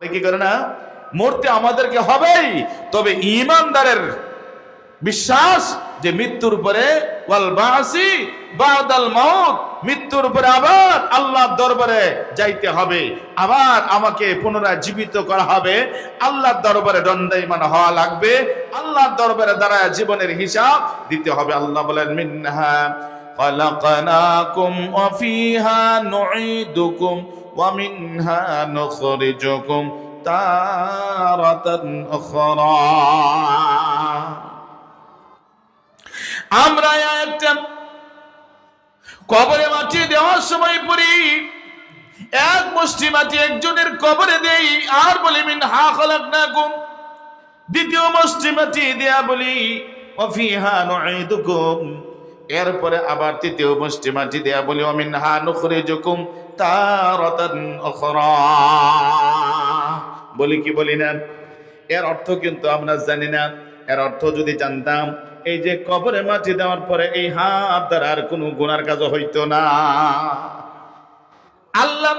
কি করে না মরতে আমাদেরকে হবেই তবে ইমানদারের বিশ্বাস যে মৃত্যুর পরে ওয়াল বাসি বাদাল মাউত মৃত্যুর পরে আবার আল্লাহর দরবারে যাইতে হবে আবার আমাকে পুনরায় জীবিত করা হবে আল্লাহর দরবারে দণ্ডায়মান হওয়া লাগবে আল্লাহর দরবারে দাঁড়ায় জীবনের হিসাব দিতে হবে আল্লাহ বলেন মিনহা خلقناكم وفيها نعيدكم ومنها نخرجكم تارة أخرى আমরা একটা কবরে মাটি দেওয়ার সময় পড়ি এক মুষ্টি মাটি একজনের কবরে দেই আর বলি মিন হা খলাক না গুম দ্বিতীয় মুষ্টি মাটি দেয়া বলি অফিহা নুঈদুকুম এরপরে আবার তৃতীয় মুষ্টি মাটি দেয়া বলি অমিন হা তারাতান উখরা। বলি কি বলি না? এর অর্থ কিন্তু আমরা জানি না। এর অর্থ যদি জানতাম, এই যে কবরে মাটি দেওয়ার পরে এই হাত দ্বারা আর কোনো গুনার কাজ হইতো না। আল্লাহ,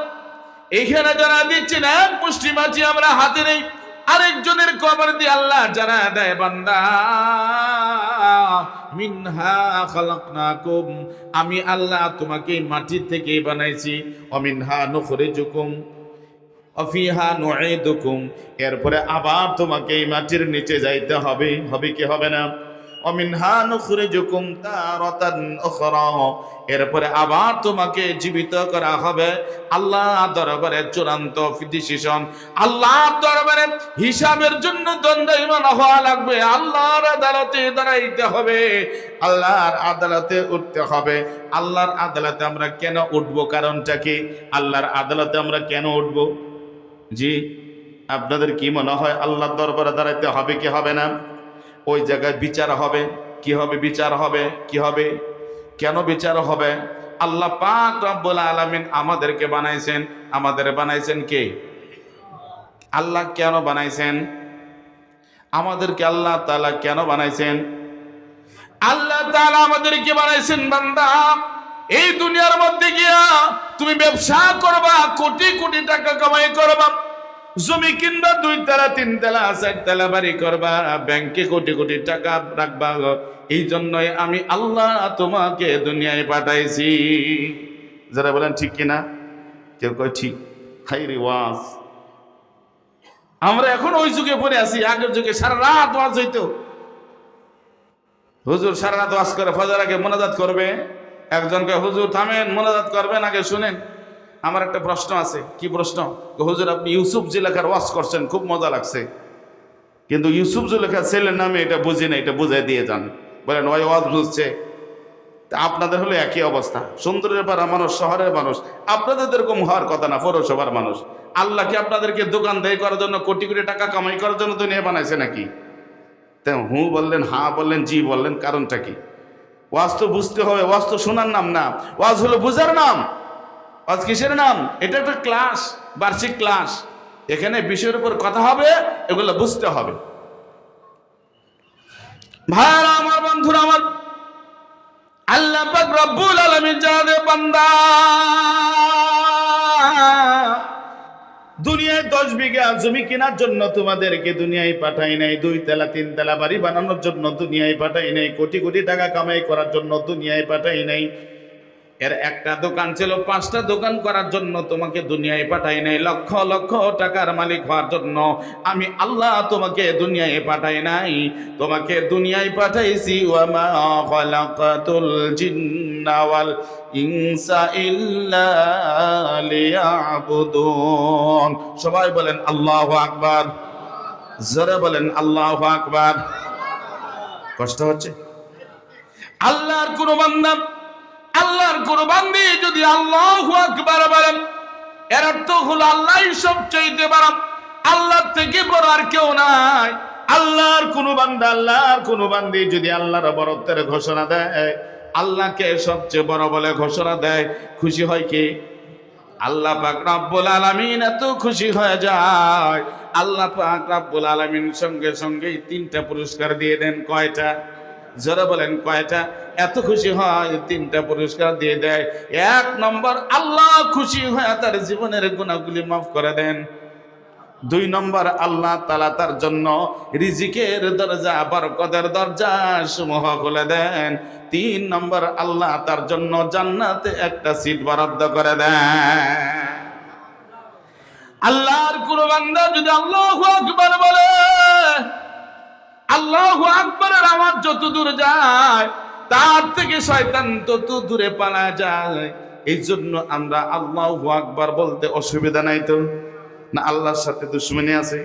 এইখানে যারা দিচ্ছেন, এক মুষ্টি মাটি আমরা হাতে নেই। আরেকজনের কবর দিয়ে আল্লাহ যারা দেয় বান্দা। মিনহা খালাকনাকুম। আমি আল্লাহ তোমাকে মাটি থেকে বানাইছি। অমিনহা নুখরিজুকুম, অফিহা নুঈদুকুম। এরপরে আবার তোমাকে এই মাটির নিচে যাইতে হবে। হবে কি হবে না? অমিনহা এরপরে আবার তোমাকে জীবিত করা হবে আল্লাহ দরবারে চূড়ান্ত ডিসিশন আল্লাহ দরবারে হিসাবের জন্য দণ্ডায়মান হওয়া লাগবে। আল্লাহর আদালতে দাঁড়াইতে হবে। আল্লাহর আদালতে উঠতে হবে। আল্লাহর আদালতে আমরা কেন উঠবো? কারণটা কি? আল্লাহর আদালতে আমরা কেন উঠবো? জি, আপনাদের কি মনে হয় আল্লাহর দরবারে দাঁড়াইতে হবে কি হবে না? ওই জায়গায় বিচার হবে। কি হবে? বিচার হবে। কি হবে? কেন বিচার হবে? আল্লাহ পাক রব্বুল আলামিন আমাদেরকে বানাইছেন। আমাদের বানাইছেন কে? আল্লাহ কেন বানাইছেন? আমাদেরকে আল্লাহ তাআলা কেন বানাইছেন? আল্লাহ তাআলা আমাদেরকে বানাইছেন বান্দা। এই দুনিয়ার মধ্যে গিয়া তুমি ব্যবসা করবা, কোটি কোটি টাকা কামাই করবা। জমি কিনবা, দুই তালা, তিন তালা, চার তালা বাড়ি করবা, ব্যাংকে কোটি কোটি টাকা রাখবা এই জন্যই আমি আল্লাহ তোমাকে দুনিয়ায় পাঠাইছি। যারা বলেন, ঠিক কিনা? কেউ কয়, ঠিক। হাই রে ওয়াজ। আমরা এখন ওই যুগে পড়ে আছি, আগের যুগে সারা রাত ওয়াজ হইতো। হুজুর সারা রাত ওয়াজ করে, ফজর আগে মোনাজাত করবে। একজনকে হুজুর থামেন, মোনাজাত করবেন, আগে শুনেন। আমার একটা প্রশ্ন আছে। কি প্রশ্ন? হুজুর, আপনি ইউসুফ জুলেখার ওয়াজ করছেন, খুব মজা লাগছে। কিন্তু ইউসুফ জুলেখার ছেলের নামে এটা বুঝি না এটা বুঝাই দিয়ে যান। বলেন, ওই ওয়াজ বুঝছে। তা আপনাদের হলো একই অবস্থা। সুন্দরের পাড়া মানুষ, শহরের মানুষ। আপনাদের এরকম হওয়ার কথা না, পৌরসভার মানুষ। আল্লাহ কি আপনাদেরকে দোকান দেয় করার জন্য, কোটি কোটি টাকা কামাই করার জন্য দুনিয়া বানাইছে নাকি? তা হু বললেন, হা বললেন, জি বললেন, কারণটা কি? ওয়াজ তো বুঝতে হবে, ওয়াজ তো শোনার নাম না। ওয়াজ হলো বুঝার নাম। ওয়াজ কিসের নাম? এটা একটা ক্লাস বার্ষিক ক্লাস এখানে বিষয়ের উপর কথা হবে, এগুলো বুঝতে হবে। ভাইরা আমার বন্ধুরা, আমার আল্লাহ পাক রব্বুল আলামিন জানে বান্দা। দুনিয়ায় দশ বিঘা জমি কেনার জন্য তোমাদেরকে দুনিয়ায় পাঠাই নাই। দুই তেলা, তিন তেলা বাড়ি বানানোর জন্য দুনিয়ায় পাঠাই নাই। কোটি কোটি টাকা কামাই করার জন্য দুনিয়ায় পাঠাই নাই। এর একটা দোকান ছিল, পাঁচটা দোকান করার জন্য তোমাকে দুনিয়ায় পাঠাই নাই, লক্ষ লক্ষ টাকার মালিক হওয়ার জন্য। আমি আল্লাহ তোমাকে দুনিয়ায় পাঠাই নাই, তোমাকে দুনিয়ায় পাঠাইছি, ওয়ামা খালাকাতুল জিন্না ওয়াল ইনসা ইল্লা লিয়াবুদুন। সবাই বলেন আল্লাহু আকবার। জোরে বলেন আল্লাহু আকবার। কষ্ট হচ্ছে? আল্লাহর কোন বান্দা আল্লাহর কোরবানি যদি আল্লাহ আকবার বলেন, এর অর্থ হলো আল্লাহ সবচাইতে বড়। আল্লাহ থেকে বড় আর কেউ নাই। আল্লাহর কোন বান্দা, আল্লাহর কোন বান্দি যদি আল্লাহর বরত্বের ঘোষণা দেয়, আল্লাহকে সবচেয়ে বড় বলে ঘোষণা দেয়, খুশি হয় কি? আল্লাহ পাক রব্বুল আলামিন এত খুশি হয়ে যায়। আল্লাহ পাক রব্বুল আলামিন সঙ্গে সঙ্গে তিনটা পুরস্কার দিয়ে দেন, কয়টা? জোরে বলেন কয়টা? এত খুশি হয়, তিনটা পুরস্কার দিয়ে দেয়। এক নম্বর, আল্লাহ খুশি হয়ে তার জীবনের গুণাগুলি মাফ করে দেন। দুই নম্বর, আল্লাহ তালা তার জন্য রিজিকের দরজা, বরকতের দরজা সমূহ খুলে দেন। তিন নম্বর, আল্লাহ তার জন্য জান্নাতে একটা সিট বরাদ্দ করে দেন। আল্লাহর কোন বান্দা যদি আল্লাহু আকবার বলে যত দূর যায়, তার থেকে শয়তান তত দূরে পালা যায়। এই জন্য আমরা আল্লাহ আকবার বলতে অসুবিধা নাই তো। না, আল্লাহর সাথে দুশ্মনী আছে।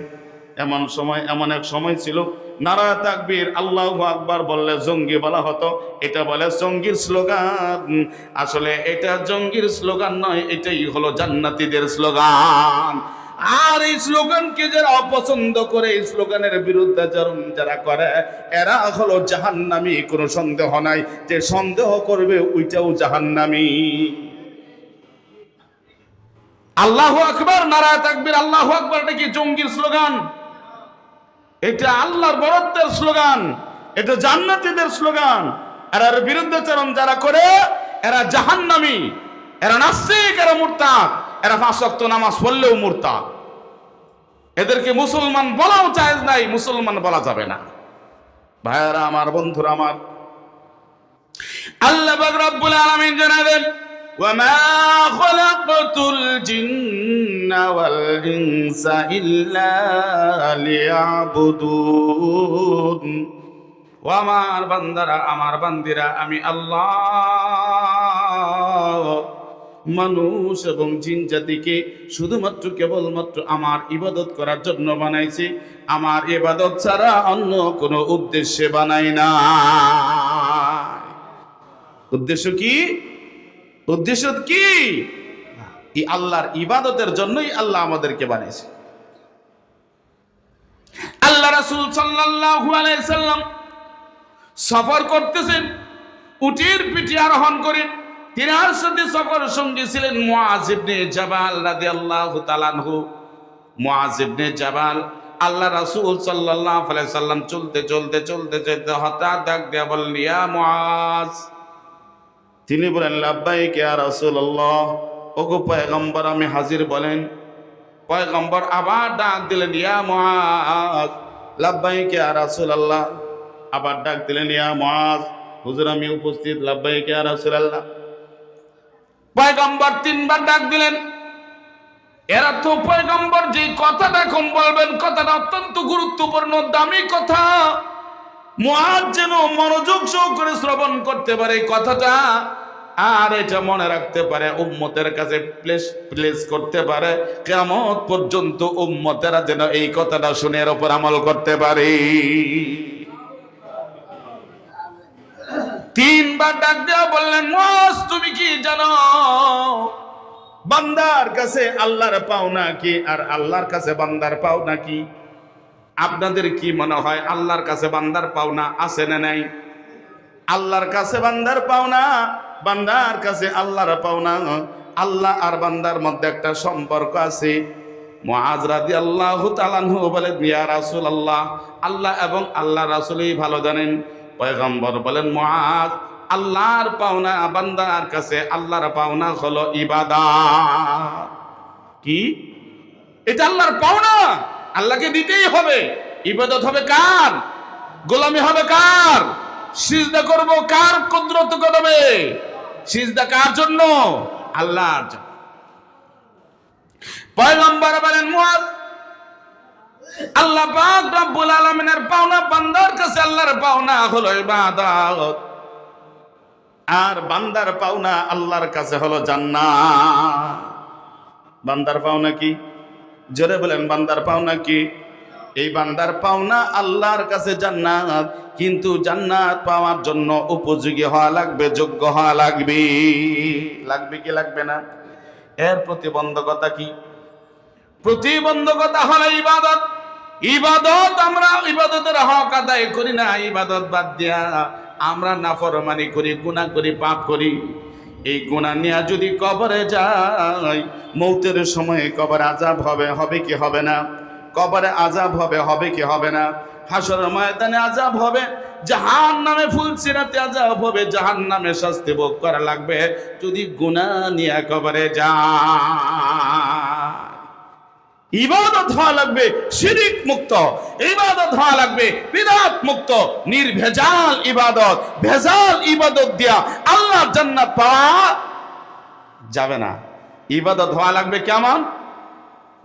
এমন সময়, এমন এক সময় ছিল, নারা তাকবীর আল্লাহু আকবার বললে জঙ্গি বলা হতো। এটা বলে জঙ্গির স্লোগান। আসলে এটা জঙ্গির স্লোগান নয়, এটাই হলো জান্নাতীদের স্লোগান। আর এই স্লোগানকে যারা অপছন্দ করে, এই স্লোগানের বিরুদ্ধে বিরুদ্ধাচরণ যারা করে, এরা হলো জাহান্নামী, কোনো সন্দেহ নাই। যে সন্দেহ করবে ওইটাও জাহান্নামী। আল্লাহ আকবর, নারায় তাকবীর, আল্লাহ আকবর, এটা কি জঙ্গির স্লোগান? এটা আল্লাহর বরত্বের স্লোগান, এটা জান্নাতীদের স্লোগান। এরার বিরুদ্ধাচরণ যারা করে, এরা জাহান্নামী, এরা নাস্তিক, এরা মুরতাদ। এরা পাঁচ ওয়াক্ত নামাজ পড়লেও মুরতাদ এদেরকে মুসলমান বলাও চাইজ নাই মুসলমান বলা যাবে না ভাইয়ারা আমার বন্ধুরা আমার আল্লাহ পাক রব্বুল আলামিন জানালেন وما خلقت الجن والإنس إلا ليعبدون ও আমার বান্দারা আমার বান্দিরা আমি আল্লাহ মানুষ এবং জিন জাতিকে শুধুমাত্র কেবলমাত্র আমার ইবাদত করার জন্য বানাইছি। আমার ইবাদত ছাড়া অন্য কোনো উদ্দেশ্যে বানাই না উদ্দেশ্য কি? উদ্দেশ্য কি? এই আল্লাহর ইবাদতের জন্যই আল্লাহ আমাদেরকে বানিয়েছে। আল্লাহ রাসূল সাল্লাল্লাহু আলাইহি সাল্লাম সফর করতেছেন, উটির পিঠে আরোহণ করে। তিনার সাথে সফর সঙ্গী ছিলেন মুআজ ইবনে জাবাল রাদিয়াল্লাহু তাআলা আনহু। মুআজ ইবনে জাবাল, আল্লাহ রাসূল সাল্লাল্লাহু সাল্লাম চলতে চলতে চলতে চলতে হঠাৎ ডাক দেয়া বললেন, ইয়া তিনি বলেন, লাব্বাইক ইয়া রাসূলুল্লাহ! ওগো পয়গম্বর, আমি হাজির বলেন। পয়গম্বর আবার ডাক দিলেন, ইয়া মুআজ! লাব্বাইক ইয়া রাসূলুল্লাহ! আবার ডাক দিলেন, ইয়া মুআজ! হুজুর, আমি উপস্থিত, লাব্বাইক ইয়া রাসূলুল্লাহ! পয়গম্বর তিনবার ডাক দিলেন। এরা তো পয়গম্বর যে কথাটা এখন বলবেন, কথাটা অত্যন্ত গুরুত্বপূর্ণ, দামি কথা। মুআজ যেন মনোযোগ সহকারে শ্রবণ করতে পারে কথাটা, আর এটা মনে রাখতে পারে, উম্মতের কাছে প্লেস প্লেস করতে পারে। কেমন পর্যন্ত উম্মতেরা যেন এই কথাটা শুনে এর উপর আমল করতে পারে। তিনবার ডাক দেওয়া বললেন, মস, তুমি কি জানো? বান্দার কাছে আল্লাহর পাওনা কি আর আল্লাহর কাছে বান্দার পাওনা কি আপনাদের কি মনে হয় আল্লাহর কাছে বান্দার পাওনা আছে না নাই? আল্লাহর কাছে বান্দার পাওনা বান্দার কাছে আল্লাহর পাওনা আল্লাহ আর বান্দার মধ্যে একটা সম্পর্ক আছে। মুআজ রাদিয়াল্লাহু তাআলা আনহু বলেন, ইয়া রাসূলুল্লাহ, আল্লাহ এবং আল্লাহ রাসূলই ভালো জানেন। পয়গম্বর বলেন, মুআজ, আল্লাহর পাওনা বান্দার কাছে আল্লাহর পাওনা হলো ইবাদত। কি? এটা আল্লাহর পাওনা। আল্লাহকে দিতেই হবে। ইবাদত হবে কার? গোলামি হবে কার? সিজদা করব কার কুদরত কদমে? সিজদা কার জন্য? আল্লাহর পয়গম্বর বলেন, মুআজ আল্লাহ পাক রব্বুল আলামিনের পাওনা বান্দার কাছে আল্লাহর পাওনা হলো ইবাদত। আর বান্দার পাওনা আল্লাহর কাছে হলো জান্নাত। বান্দার পাওনা কি? জোরে বলেন, বান্দার পাওনা কি? এই বান্দার পাওনা আল্লাহর কাছে জান্নাত, কিন্তু জান্নাত পাওয়ার জন্য উপযোগী হওয়া লাগবে, যোগ্য হওয়া লাগবে। লাগবে কি লাগবে না? এর প্রতিবন্ধকতা কি? প্রতিবন্ধকতা হলো ইবাদত। ইবাদত, আমরা ইবাদতের হক আদায় করি না। ইবাদত বাদ দিয়া আমরা নাফরমানি করি, গুনাহ করি, পাপ করি। এই গুণা নিয়ে যদি কবরে যাই, মৌতের সময় কবর আজাব হবে হবে কি হবে না? কবরে আজাব হবে হবে কি হবে না? হাসর ময়দানে আজাব হবে জাহান নামে ফুল সিরাতে আজাব হবে জাহান নামে শাস্তি ভোগ করা লাগবে। যদি গুণা নিয়ে কবরে যায় ইবাদত হওয়া লাগবে, শিরিক মুক্ত। ইবাদত হওয়া লাগবে, বিদাত মুক্ত। নির্ভেজাল ইবাদত, ভেজাল ইবাদত দিয়া আল্লাহ জান্নাত পাওয়া যাবে না। ইবাদত হওয়া লাগবে কেমন?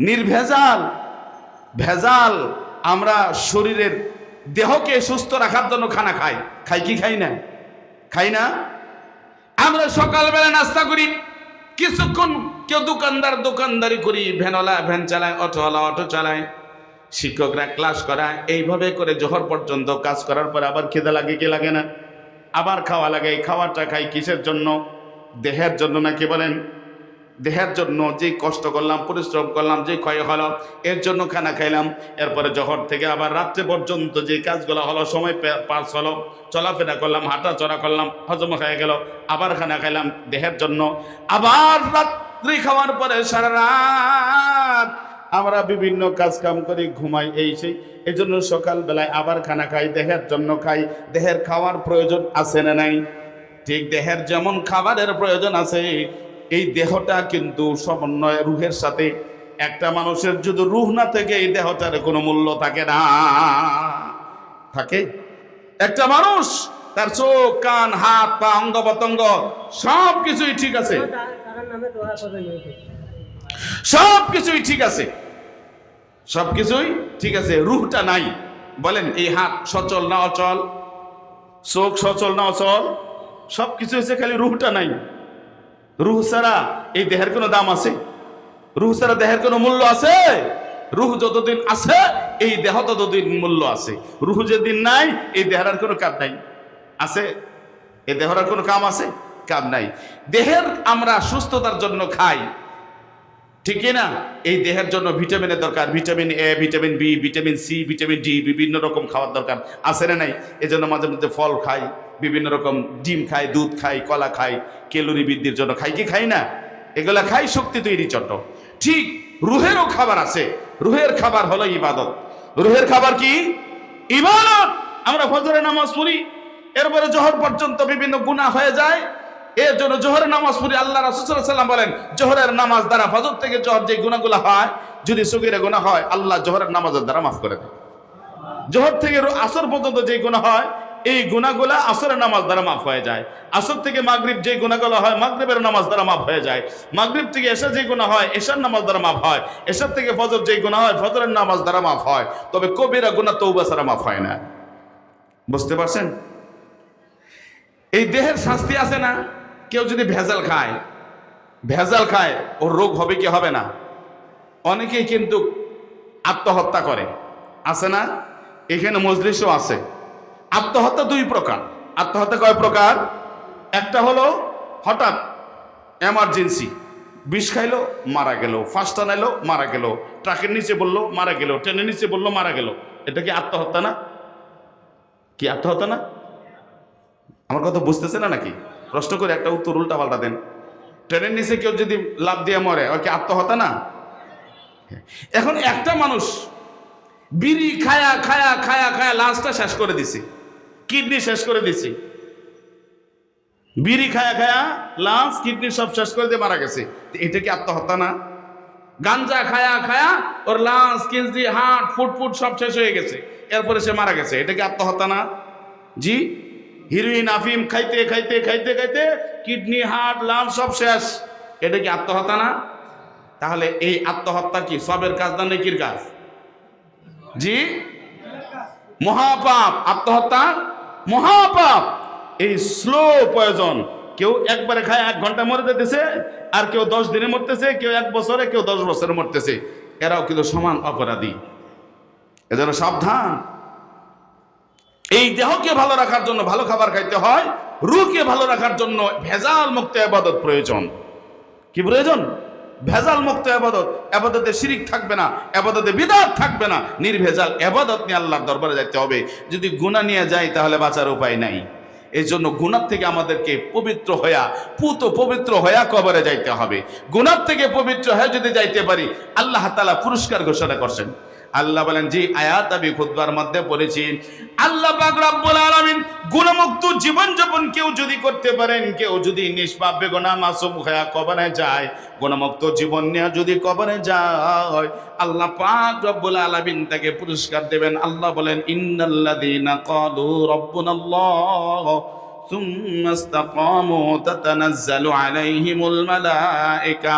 নির্ভেজাল। ভেজাল আমরা শরীরের দেহকে সুস্থ রাখার জন্য খানা খাই। খাই কি খাই না? খাই না? আমরা সকালবেলা নাস্তা করি, কিছুক্ষণ কেউ দোকানদার দোকানদারি করি ভ্যানওয়ালা ভ্যান চালায় অটোওয়ালা অটো চালায়। শিক্ষকরা ক্লাস করায়, এইভাবে করে জোহর পর্যন্ত কাজ করার পর আবার খেতে লাগে কি লাগে না? আবার খাওয়া লাগে খাওয়াটা খাই কিসের জন্য? দেহের জন্য নাকি বলেন? দেহের জন্য যে কষ্ট করলাম, পরিশ্রম করলাম, যে ক্ষয় হলো, এর জন্য খানা খাইলাম। এরপরে জহর থেকে আবার রাত্রে পর্যন্ত যে কাজগুলো হলো, সময় পাস হলো, চলাফেরা করলাম হাঁটা চড়া করলাম, হজম হয়ে গেল, আবার খানা খাইলাম দেহের জন্য। আবার রাত্রি খাওয়ার পরে সারা রাত আমরা বিভিন্ন কাজ কাম করি, ঘুমাই এই সেই। এই জন্য সকালবেলায় আবার খানা খাই, দেহের জন্য খাই। দেহের খাওয়ার প্রয়োজন আছে না নাই? ঠিক দেহের যেমন খাবারের প্রয়োজন আছে, এই দেহটা কিন্তু সমন্বয় রুহের সাথে। একটা মানুষের যদি রুহ না থেকে, এই দেহটার কোনো মূল্য থাকে না। থাকে? একটা মানুষ তার চোখ কান হাত পা অঙ্গ পতঙ্গ সব কিছুই ঠিক আছে। সব কিছুই ঠিক আছে। সব কিছুই ঠিক আছে। রুহটা নাই। বলেন এই হাত সচল না অচল? চোখ সচল না অচল? সব কিছু হয়েছে খালি রুহটা নাই। রুহ ছাড়া এই দেহের কোনো দাম আছে? রুহ ছাড়া দেহের কোনো মূল্য আছে? রুহ যতদিন আছে এই দেহ ততদিন মূল্য আছে। রুহ যেদিন নাই এই দেহের আর কোনো কাজ নাই। আছে? এ দেহের আর কোনো কাম আছে? কাম নাই। দেহের আমরা সুস্থতার জন্য খাই। ঠিক না? এই দেহের জন্য ভিটামিনের দরকার। Vitamin A vitamin B vitamin C vitamin D বিভিন্ন রকম খাওয়ার দরকার। আছে না নাই? এই জন্য মাঝে মধ্যে ফল খাই, বিভিন্ন রকম ডিম খাই, দুধ খাই, কলা খাই ক্যালোরি বৃদ্ধির জন্য খাই। কি খাই না? এগুলা খাই, শক্তি তৈরি জন্য ঠিক রুহেরও খাবার আছে। রুহের খাবার হলো ইবাদত। রুহের খাবার কি? ইবাদত! আমরা ফজরের নামাজ পড়ি এরপরে জহর পর্যন্ত বিভিন্ন গুনাহ হয়ে যায়। এর জন্য জোহরের নামাজ পড়ি আল্লাহ রাসূলুল্লাহ বলেন, জোহরের নামাজ দ্বারা ফজর থেকে জোহর যে গুনাহগুলো হয়, যদি সগীরে গুনাহ হয়, আল্লাহ জোহরের নামাজের দ্বারা মাফ করে দেয় জোহর থেকে আসর পর্যন্ত যে গুনাহ হয়, এই গুনাহগুলো আসরের নামাজ দ্বারা মাফ হয়ে যায়। আসর থেকে মাগরিব যে গুনাহগুলো হয়, মাগরিবের নামাজ দ্বারা মাফ হয়ে যায়। মাগরীব থেকে এশা যে গুনাহ হয়, এশার নামাজ দ্বারা মাফ হয়। এশার থেকে ফজর যে গুনাহ হয়, ফজরের নামাজ দ্বারা মাফ হয়। তবে কবিরা গুনাহ তৌবা ছাড়া মাফ হয় না। বুঝতে পারছেন? এই দেহের শাস্তি আছে না? কেউ যদি ভেজাল খায় ভেজাল খায়, ওর রোগ হবে কি হবে না? অনেকেই কিন্তু আত্মহত্যা করে। আছে না? এখানে মজলিসও আছে। আত্মহত্যা দুই প্রকার। আত্মহত্যা কয় প্রকার? একটা হলো হঠাৎ এমার্জেন্সি বিষ খাইলো, মারা গেল। ফার্স্ট নাইলো মারা গেল। ট্রাকের নিচে বলল, মারা গেল। ট্রেনের নিচে বলল, মারা গেল। এটা কি আত্মহত্যা না? কি আত্মহত্যা না? আমার কথা বুঝতেছে না নাকি? প্রশ্ন করে একটা উত্তর উল্টা পাল্টা দেন। ট্রেনের নিচে কেউ যদি লাভ দিয়ে মরে ওকে আত্মহত্যা না? এখন একটা মানুষ বিড়ি খায়া খায়া খায়া খায়া লাঞ্চটা শেষ করে দিছে। কিডনি শেষ করে দিছে। বিড়ি খায়া খায়া লাঞ্চ কিডনি সব শেষ করে দিয়ে মারা গেছে। এটা কি আত্মহত্যা না? গাঞ্জা খায়া খায়া ওর লাঞ্চ কিডনি হার্ট ফুটফুট সব শেষ হয়ে গেছে। এরপরে সে মারা গেছে। এটা কি আত্মহত্যা না? জি? হিরোইন আফিম খাইতে খাইতে খাইতে খাইতে কিডনি, হার্ট লাঞ্চ সব শেষ। এটা কি আত্মহত্যা না? তাহলে এই আত্মহত্যা কি? সবের কাজ না নেকির কাজ? জি? মহাপাপ। আত্মহত্যা? মহাপাপ। এই স্লো পয়জন কেউ একবারে খায়, এক ঘণ্টা মরে যেতেছে, আর কেউ দশ দিনে মরতেছে, কেউ এক বছরে, কেউ দশ বছরে মরতেছে। এরাও কিন্তু সমান অপরাধী। এজন্য সাবধান। এই দেহকে ভালো রাখার জন্য ভালো খাবার খাইতে হয়, রুহকে ভালো রাখার জন্য ভেজাল মুক্ত আবাদত প্রয়োজন। কি প্রয়োজন? ভেজাল মুক্ত আবাদত। আবাদতে শিরিক থাকবে না, আবাদতে বিদাত থাকবে না। নির্ভেজাল আবাদত নিয়ে আল্লাহর দরবারে যাইতে হবে। যদি গুনাহ নিয়ে যাই, তাহলে বাঁচার উপায় নাই। এই জন্য গুণার থেকে আমাদেরকে পবিত্র হইয়া, পুত পবিত্র হইয়া কবরে যাইতে হবে। গুণার থেকে পবিত্র হয়ে যদি যাইতে পারি, আল্লাহ তালা পুরস্কার ঘোষণা করছেন। আল্লাহ বলেন জি আয়াত আমি খুতবার মধ্যে পড়েছি আল্লাহ পাক রব্বুল আলামিন গুণমুক্ত জীবন যাপন কেউ যদি করতে পারেন কেউ যদি নিষ্পাপ বেগুনা মাসুম হয়ে কবরে যায় গুণমুক্ত জীবন নিয়ে যদি কবরে যায় আল্লাহ পাক রব্বুল আলামিন তাকে পুরস্কার দেবেন আল্লাহ বলেন ইন্নাল্লাযীনা ক্বালু রাব্বুনাল্লাহ ثم استقاموا تتنزل عليهم الملائكة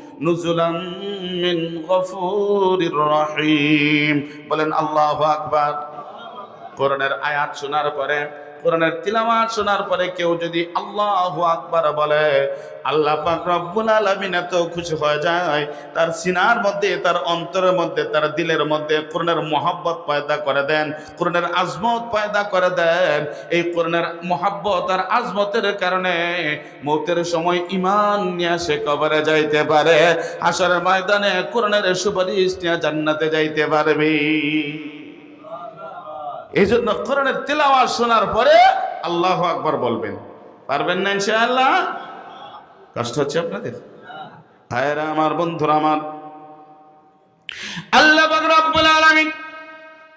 নুজুলান মিন গফুরির রহিম। বলেন আল্লাহ আকবার। কোরআনের আয়াত শোনার পরে কোরআনের তিলাওয়াত শোনার পরে কেউ যদি আল্লাহু আকবার বলে, আল্লাহ রব্বুল আলামিন এত খুশি হয়ে যায়, তার সিনার মধ্যে, তার অন্তরের মধ্যে, তার দিলের মধ্যে কোরআনের মহাব্বত পয়দা করে দেন, কোরআনের আজমত পয়দা করে দেন, এই কোরআনের মহাব্বত আর আজমতের কারণে মৌতের সময় ইমান নিয়ে সে কবরে যাইতে পারে হাসরের ময়দানে কোরআনের সুপারিশ নিয়ে জান্নাতে যাইতে পারবে। এই জন্য কোরআনের তেলাওয়াত শোনার পরে আল্লাহ আকবার বলবেন। পারবেন না ইনশাআল্লাহ? কষ্ট হচ্ছে আপনাদের? ভাইয়েরা আমার, বন্ধুরা আমার, আল্লাহ রব্বুল আলামিন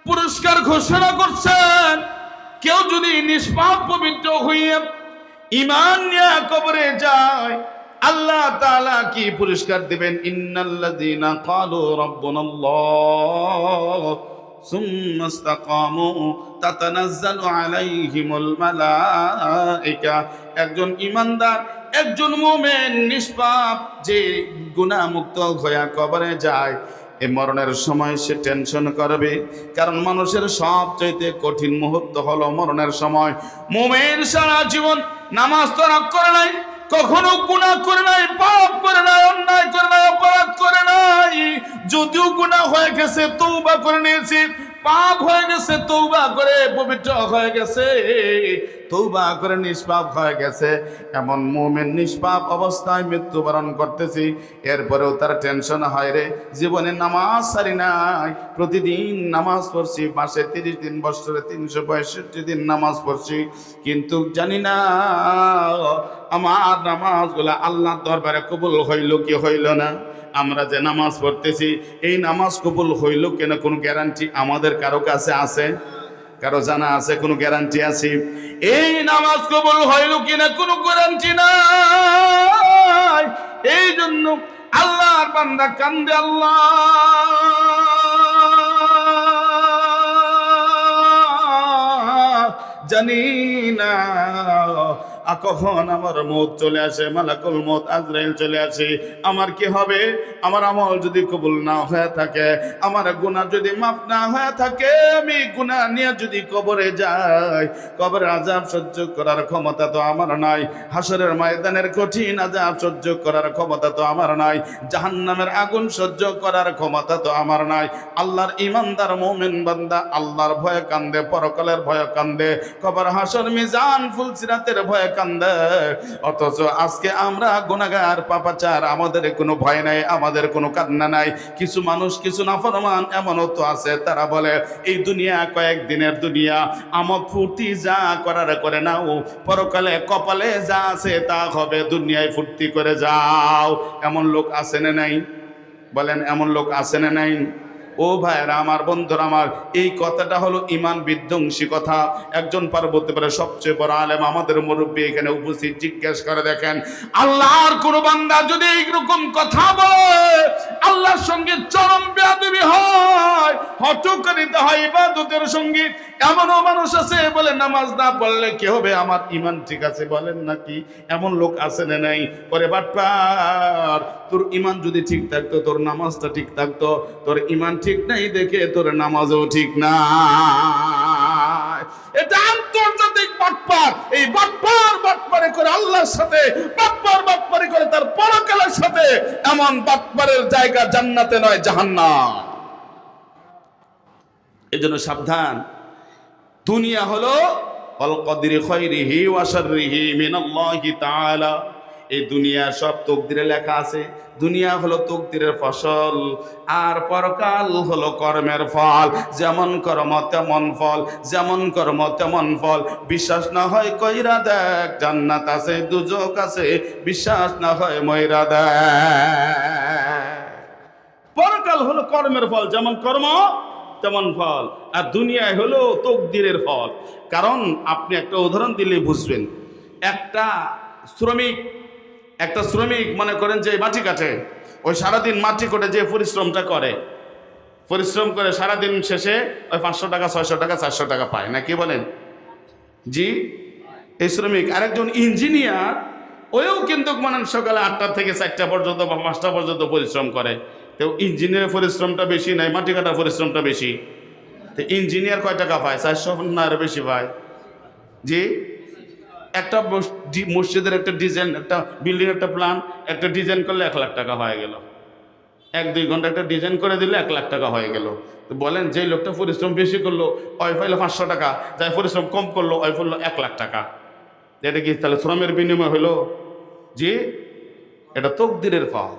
পুরস্কার ঘোষণা করছেন, কেউ যদি নিষ্পাপ পবিত্র হইয়া ইমান নিয়ে কবরে যায়, আল্লাহ তাআলা কি পুরস্কার দিবেন? ইন্নাল্লাযীনা ক্বালু রাব্বুনাল্লাহ। ثم استقاموا تتنزل عليهم الملائكة একজন ইমানদার একজন মুমিন নিষ্পাপ যে গুনাহমুক্ত হইয়া কবরে যায় এই মরণের সময় সে টেনশন করবে কারণ মানুষের সবচাইতে কঠিন মুহূর্ত হলো মরণের সময় মুমিন সারা জীবন নামাজ তো রাখ করে নাই কখনো গুণা করে নাই, পাপ করে নাই, অন্যায় করে নাই, অপরাধ করে নাই। যদিও গুণা হয়ে গেছে তৌবা করে নিয়েছি। পাপ হয়ে গেছে তৌবা করে পবিত্র হয়ে গেছে। তৌবা করে নিষ্পাপ হয়ে গেছে। এমন মুমিন নিষ্পাপ অবস্থায় মৃত্যুবরণ করতেছি। এরপরেও তার টেনশন হয় রে, জীবনে নামাজ সারি নাই। প্রতিদিন নামাজ পড়ছি, মাসে তিরিশ দিন, বছরে তিনশো পঁয়ষট্টি দিন নামাজ পড়ছি। কিন্তু জানি না, আমার নামাজগুলো আল্লাহ দরবারে কবুল হইল কি হইল না। আমরা যে নামাজ পড়তেছি, এই নামাজ কবুল হইল কেন কোনো গ্যারান্টি আমাদের কারও কাছে আছে? কারও জানা আছে, কোনো গ্যারান্টি আছে? এই নামাজ কবুল হইল কিনা কোনো গ্যারান্টি নাই। এই জন্য আল্লাহর বান্দা কান্দে আল্লাহ। জানি না কখন আমার মত চলে আসে, মালাকুল মত আজরাইল চলে আসে। আমার কি হবে? আমার আমল যদি কবুল না হয়ে থাকে, আমার গুনাহ যদি মাফ না হয়ে থাকে, আমি গুনাহ নিয়ে যদি কবরে যাই, কবরের আজাব সহ্য করার ক্ষমতা তো আমার নাই। হাসরের ময়দানের কঠিন আজাব সহ্য করার ক্ষমতা তো আমার নাই। জাহান্নামের আগুন সহ্য করার ক্ষমতা তো আমার নাই। আল্লাহর ইমানদার মোমেন বান্দা আল্লাহর ভয়ে কান্দে, পরকালের ভয়ে কান্দে, কবর হাসর মিজান ফুলসিরাতের ভয়ে কান্দে। অথচ আজকে আমরা গুনাগার পাপাচার, আমাদের কোনো ভয় নাই, আমাদের কোনো কান্না নাই। কিছু মানুষ, কিছু নাফরমান এমনও তো আছে, তারা বলে, এই দুনিয়া কয়েকদিনের দুনিয়া, আমক ফুর্তি যা করার করে নাও, পরকালে কপালে যা আছে তা হবে, দুনিয়ায় ফুর্তি করে যাও। এমন লোক আছে না নাই? বলেন, এমন লোক আছে না নাই? ও ভাইরা আমার বন্ধুরা, আমার, এই কথাটা হলো ইমান বিধ্বংসী কথা। একজন পার বলতে পারে সবচেয়ে বড় আলেম আমাদের মুরব্বী এখানে উপস্থিত, জিজ্ঞেস করে, দেখেন, আল্লাহর কোন বান্দা যদি এইরকম কথা বলে, আল্লাহর সঙ্গে হটকারিতা হয় ইবাদতের সঙ্গে এমনও মানুষ আছে, বলে নামাজ না পড়লে কি হবে? আমার ইমান ঠিক আছে বলেন নাকি? এমন লোক আছে না নাই? পরে বাটপার, তোর ইমান যদি ঠিক থাকতো, তোর নামাজটা ঠিক থাকতো, তোর ইমান ঠিক নাই দেখে তোর নামাজও ঠিক না এটা আন্তর্জাতিক বাটপার। এই বাটপার বাটপারে করে আল্লাহর সাথে, বাটপার বাটপারি করে তার পরকালের সাথে, এমন বাটপারের জায়গা জান্নাতে নয়, জাহান্নাম। এজন্য সাবধান। দুনিয়া হলো, অল কদরি খৈরিহি ওয়াশাররিহি মিনাল্লাহি তাআলা। এই দুনিয়া সব তকদিরে লেখা আছে। দুনিয়া হলো তকদিরের ফসল, আর পরকাল হলো কর্মের ফল। যেমন কর্ম তেমন ফল, যেমন কর্ম তেমন ফল। বিশ্বাস না হয় কইরা দেখ, জান্নাত আছে, দুজক আছে। বিশ্বাস না হয় ময়রা দেখ। পরকাল হলো কর্মের ফল, যেমন কর্ম তেমন ফল, আর দুনিয়ায় হলো তকদিরের ফল। কারণ আপনি একটা উদাহরণ দিলে বুঝবেন। একটা শ্রমিক একটা শ্রমিক মনে করেন যে মাটি কাটে, ওই সারাদিন মাটি করে যে পরিশ্রমটা করে, পরিশ্রম করে সারাদিন শেষে ওই পাঁচশো টাকা, ছয়শো টাকা, চারশো টাকা পায়। না কি বলেন? জি? এই শ্রমিক, আরেকজন ইঞ্জিনিয়ার ওও কিন্তু মানে সকালে আটটা থেকে চারটা পর্যন্ত বা পাঁচটা পর্যন্ত পরিশ্রম করে। তো ইঞ্জিনিয়ারের পরিশ্রমটা বেশি, নাই মাটি কাটার পরিশ্রমটা বেশি। তো ইঞ্জিনিয়ার কয় টাকা পায়? চারশো না আরও বেশি পায়। জি? একটা মসজিদের একটা ডিজাইন, একটা বিল্ডিং, একটা প্ল্যান, একটা ডিজাইন করলে এক লাখ টাকা হয়ে গেল। এক দুই ঘণ্টা একটা ডিজাইন করে দিলে এক লাখ টাকা হয়ে গেল। তো বলেন যে লোকটা পরিশ্রম বেশি করল, ওই পাইলো পাঁচশো টাকা, যাই পরিশ্রম কম করল, ওই পড়ল এক লাখ টাকা। এটা কি তাহলে শ্রমের বিনিময় হলো যে এটা তকদিরের ফল।